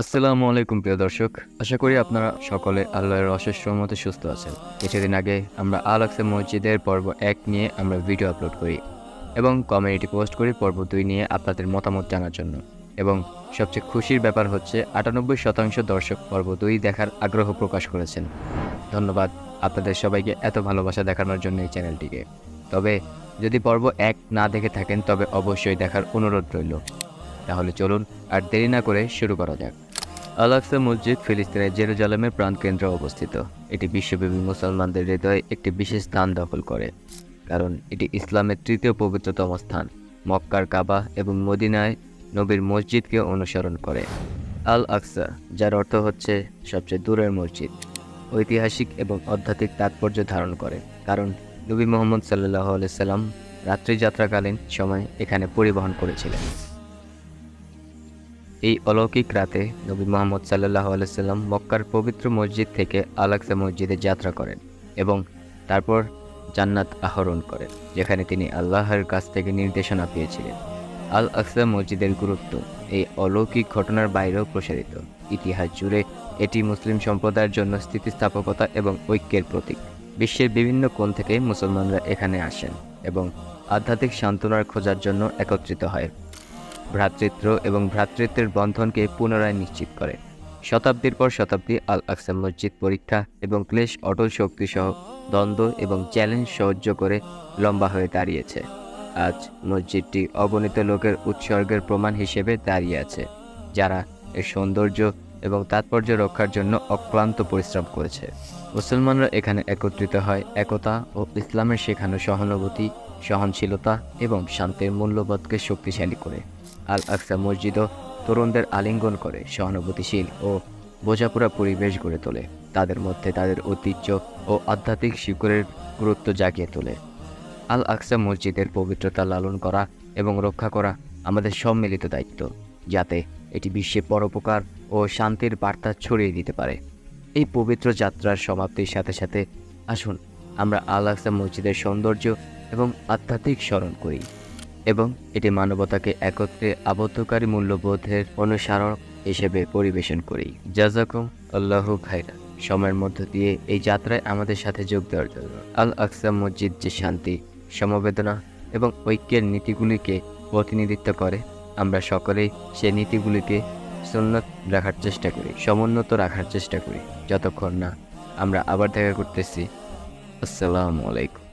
আসসালামু আলাইকুম, প্রিয় দর্শক। আশা করি আপনারা সকলে আল্লাহর অশেষ মতে সুস্থ আছেন। কিছুদিন আগে আমরা আল আকসা মসজিদের পর্ব এক নিয়ে আমরা ভিডিও আপলোড করি এবং কমিউনিটি পোস্ট করি পর্ব দুই নিয়ে আপনাদের মতামত জানার জন্য। এবং সবচেয়ে খুশির ব্যাপার হচ্ছে, আটানব্বই শতাংশ দর্শক পর্ব দুই দেখার আগ্রহ প্রকাশ করেছেন। ধন্যবাদ আপনাদের সবাইকে এত ভালোবাসা দেখানোর জন্য এই চ্যানেলটিকে। তবে যদি পর্ব এক না দেখে থাকেন, তবে অবশ্যই দেখার অনুরোধ রইল। তাহলে চলুন আর দেরি না করে শুরু করা যাক। আল আকসা মসজিদ ফিলিস্তিনের জেরুজালেমের প্রাণকেন্দ্রে অবস্থিত। এটি বিশ্বব্যাপী মুসলমানদের হৃদয়ে একটি বিশেষ স্থান দখল করে, কারণ এটি ইসলামের তৃতীয় পবিত্রতম স্থান, মক্কার কাবা এবং মদিনায় নবীর মসজিদকে অনুসরণ করে। আল আকসা যার অর্থ হচ্ছে সবচেয়ে দূরের মসজিদ, ঐতিহাসিক এবং আধ্যাত্মিক তাৎপর্য ধারণ করে, কারণ নবী মোহাম্মদ সাল্লাহ সাল্লাম রাত্রি যাত্রাকালীন সময় এখানে পরিবহন করেছিলেন। এই অলৌকিক রাতে নবী মোহাম্মদ সাল্লাহ আলাইসাল্লাম মক্কার পবিত্র মসজিদ থেকে আলাক্সা মসজিদে যাত্রা করেন এবং তারপর জান্নাত আহরণ করেন, যেখানে তিনি আল্লাহর কাছ থেকে নির্দেশনা পেয়েছিলেন। আল আকসা মসজিদের গুরুত্ব এই অলৌকিক ঘটনার বাইরেও প্রসারিত। ইতিহাস জুড়ে এটি মুসলিম সম্প্রদায়ের জন্য স্থিতিস্থাপকতা এবং ঐক্যের প্রতীক। বিশ্বের বিভিন্ন কোণ থেকে মুসলমানরা এখানে আসেন এবং আধ্যাত্মিক সান্ত্বনার খোঁজার জন্য একত্রিত হয়। ভ্রাতৃত্ব এবং ভ্রাতৃত্বের বন্ধনকে পুনরায় নিশ্চিত করে। শতাব্দীর পর শতাব্দী আল আকসা মসজিদ পরীক্ষা এবং ক্লেশ অটল শক্তি সহ দ্বন্দ্ব এবং চ্যালেঞ্জ সহ্য করে লম্বা হয়ে দাঁড়িয়েছে। আজ মসজিদটি অগণিত লোকের উৎসর্গের প্রমাণ হিসেবে দাঁড়িয়ে আছে, যারা এর সৌন্দর্য এবং তাৎপর্য রক্ষার জন্য অক্লান্ত পরিশ্রম করেছে। মুসলমানরা এখানে একত্রিত হয় একতা ও ইসলামের শেখানো সহানুভূতি, সহনশীলতা এবং শান্তির মূল্যবোধকে শক্তিশালী করে। আল আকসা মসজিদও তরুণদের আলিঙ্গন করে, সহানুভূতিশীল ও বোঝাপড়া পরিবেশ গড়ে তোলে। তাদের মধ্যে তাদের ঐতিহ্য ও আধ্যাত্মিক শিকড়ের গুরুত্ব জাগিয়ে তোলে। আল আকসা মসজিদের পবিত্রতা লালন করা এবং রক্ষা করা আমাদের সম্মিলিত দায়িত্ব, যাতে এটি বিশ্বে পরোপকার ও শান্তির বার্তা ছড়িয়ে দিতে পারে। এই পবিত্র যাত্রার সমাপ্তির সাথে সাথে আসুন, আমরা আল আকসা মসজিদের সৌন্দর্য এবং আধ্যাত্মিক স্মরণ করি। এবং এটি মানবতাকে একত্রে আবদ্ধকারী মূল্যবোধের অনুসারক হিসেবে পরিবেশন করি। জাজাকুম আল্লাহ খাইরা সময়ের মধ্য দিয়ে এই যাত্রায় আমাদের সাথে যোগ দেওয়ার জন্য। আল আকসা মসজিদ যে শান্তি, সমবেদনা এবং ঐক্যের নীতিগুলিকে প্রতিনিধিত্ব করে, আমরা সকলেই সেই নীতিগুলিকে সুন্নত রাখার চেষ্টা করি, সমুন্নত রাখার চেষ্টা করি। যতক্ষণ না আমরা আবার দেখা করতেছি। আসসালামু আলাইকুম।